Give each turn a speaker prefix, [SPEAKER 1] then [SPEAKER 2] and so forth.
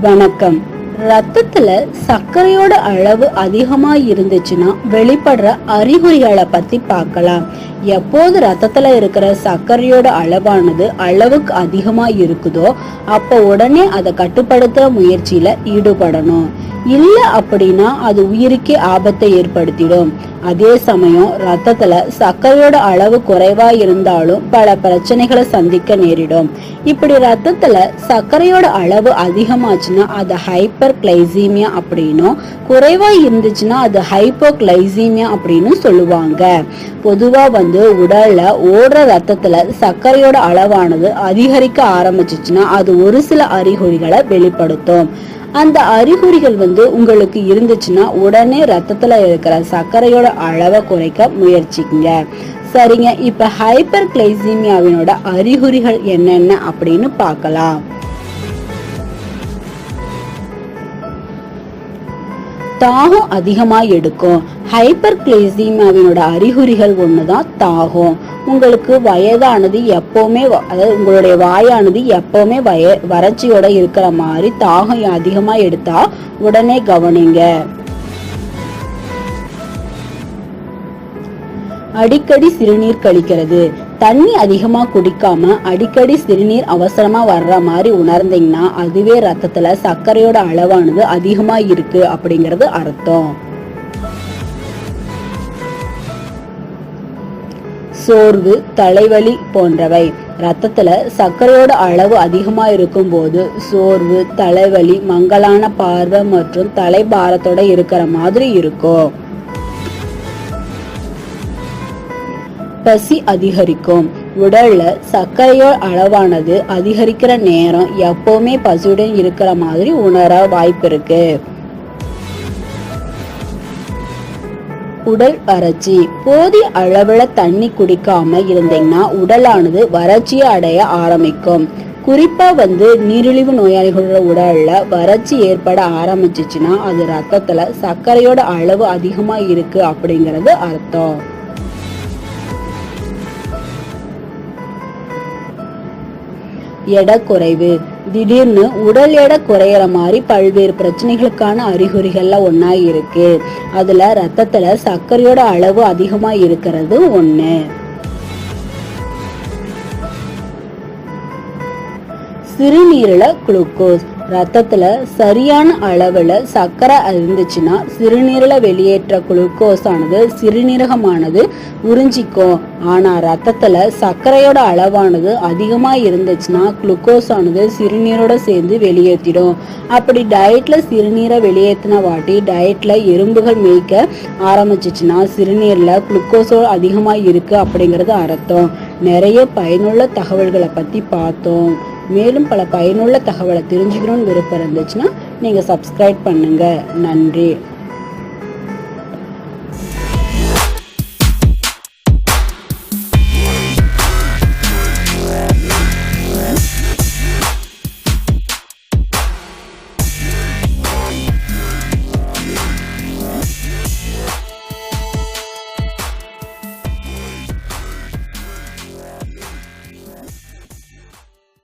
[SPEAKER 1] வணக்கம். ரத்தத்துல சர்க்கரையோட அளவு அதிகமா இருந்துச்சுன்னா வெளிப்படுற அறிகுறிகளை பத்தி பார்க்கலாம். எப்போது ரத்தத்துல இருக்கிற சர்க்கரையோட அளவானது அளவுக்கு அதிகமா இருக்குதோ அப்ப உடனே அதை கட்டுப்படுத்துற முயற்சியில ஈடுபடணும். இல்ல அப்படின்னா அது உயிருக்கே ஆபத்தை ஏற்படுத்திடும். அதே சமயம் ரத்தத்துல சர்க்கரையோட அளவு குறைவா இருந்தாலும் பல பிரச்சனைகளை சந்திக்க நேரிடும். இப்படி ரத்தத்துல சர்க்கரையோட அளவு அதிகமாச்சுன்னா அது ஹைப்பர் கிளைசீமியா அப்படின்னும் குறைவா இருந்துச்சுன்னா அது ஹைப்போ கிளைசீமியா அப்படின்னு சொல்லுவாங்க. பொதுவா வந்து உடல்ல ஓடுற ரத்தத்துல சர்க்கரையோட அளவானது அதிகரிக்க ஆரம்பிச்சிச்சுன்னா அது ஒரு சில அறிகுறிகளை வெளிப்படுத்தும். அந்த அறிகுறிகள் வந்து உங்களுக்கு இருந்துச்சுன்னா உடனே ரத்தத்துல இருக்கிற சர்க்கரையோட அளவை குறைக்க முயற்சிக்குங்க. சரிங்க இப்ப ஹைப்பர் கிளைசீமியாவினோட அறிகுறிகள் என்னென்ன அப்படின்னு பார்க்கலாம். தாகம் அதிகமா எடுக்கும். ஹைப்பர் கிளேசிமாவினோட அறிகுறிகள் ஒண்ணுதான் தாகம். உங்களுக்கு வயதானது எப்போவுமே அதாவது உங்களுடைய வாயானது எப்போவுமே வய வறட்சியோட இருக்கிற மாதிரி தாகம் அதிகமாக எடுத்தா உடனே கவனிங்க. அடிக்கடி சிறுநீர் கழிக்கிறது. தண்ணி அதிகமா குடிக்காம அடிக்கடி சிறுநீர் அவசரமா வர்ற மாதிரி உணர்ந்தீங்கன்னா அதுவே ரத்தத்துல சர்க்கரையோட அளவானது அதிகமா இருக்கு அப்படிங்கிறது அர்த்தம். சோர்வு தலைவலி போன்றவை. ரத்தத்துல சர்க்கரையோட அளவு அதிகமா இருக்கும்போது சோர்வு தலைவலி மங்கலான பார்வை மற்றும் தலைபாரத்தோட இருக்கிற மாதிரி இருக்கும். பசி அதிகரிக்கும். உடல்ல சர்க்கரையோட அளவானது அதிகரிக்கிற நேரம் எப்பவுமே பசியுடன் இருக்கிற மாதிரி உணர வாய்ப்பு இருக்கு. உடல் வறட்சி. போதிய அளவுல தண்ணி குடிக்காம இருந்தீங்கன்னா உடலானது வறட்சியை அடைய ஆரம்பிக்கும். குறிப்பா வந்து நீரிழிவு நோயாளிகளோட உடல்ல வறட்சி ஏற்பட ஆரம்பிச்சிச்சுன்னா அது ரத்தத்துல சர்க்கரையோட அளவு அதிகமா இருக்கு அப்படிங்கிறது அர்த்தம். எடை குறைவு திடீர்னு உடல் எடை குறையிற மாதிரி பல்வேறு பிரச்சனைகளுக்கான அறிகுறிகள்லாம் ஒன்றா இருக்கு அதில் ரத்தத்தில் சர்க்கரையோட அளவு அதிகமாக இருக்கிறது ஒன்று சிறுநீரில குளுக்கோஸ். ரத்தத்துல சரியான அளவுல சர்க்கரை இருந்துச்சுன்னா சிறுநீரில வெளியேற்ற குளுக்கோஸ் ஆனது சிறுநீரகமானது உறிஞ்சிக்கும். ஆனா ரத்தத்துல சர்க்கரையோட அளவானது அதிகமா இருந்துச்சுன்னா குளுக்கோஸ் ஆனது சிறுநீரோட சேர்ந்து வெளியேற்றிடும். அப்படி டயட்ல சிறுநீரை வெளியேற்றின வாட்டி டயட்ல எறும்புகள் மேய்க்க ஆரம்பிச்சிச்சுன்னா சிறுநீர்ல குளுக்கோஸோ அதிகமா இருக்கு அப்படிங்கிறது அர்த்தம். நிறைய பயனுள்ள தகவல்களை பத்தி பார்த்தோம். மேலும் பல பயனுள்ள தகவலை தெரிஞ்சுக்கணும்னு விருப்பம் இருந்துச்சுன்னா நீங்கள் சப்ஸ்கிரைப் பண்ணுங்கள் நன்றி.